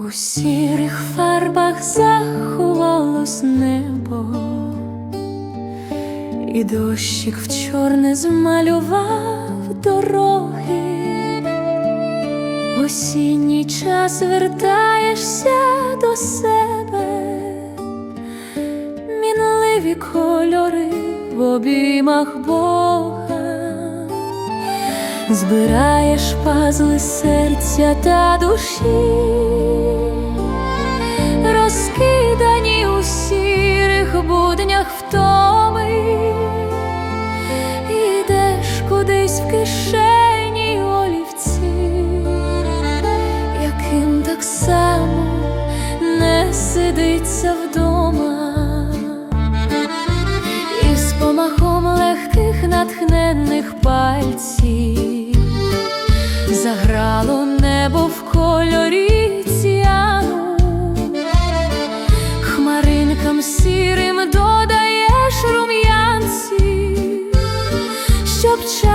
У сірих фарбах заховалось небо, і дощик в чорне змалював дороги. Осінній час вертаєшся до себе, мінливі кольори в обіймах Бога. Збираєш пазли серця та душі, розкидані у сірих буднях втоми, Ідеш кудись в кишені олівці, яким так само не сидиться вдома. І з помахом легких натхненних пальців lub.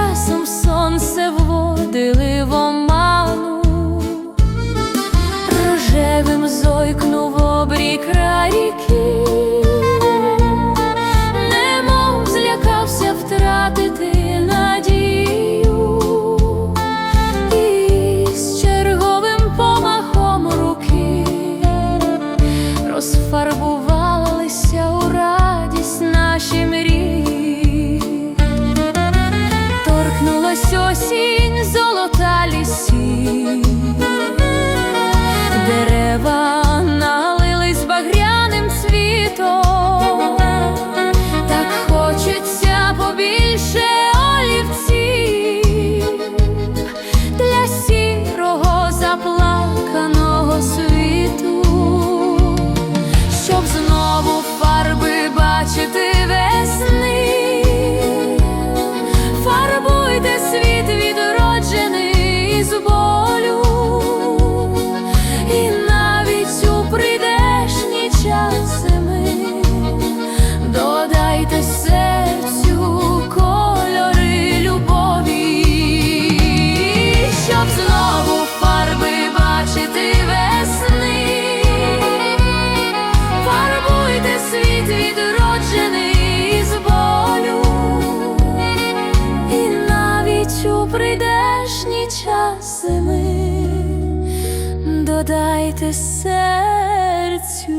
додайте серцю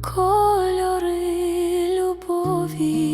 кольори любові.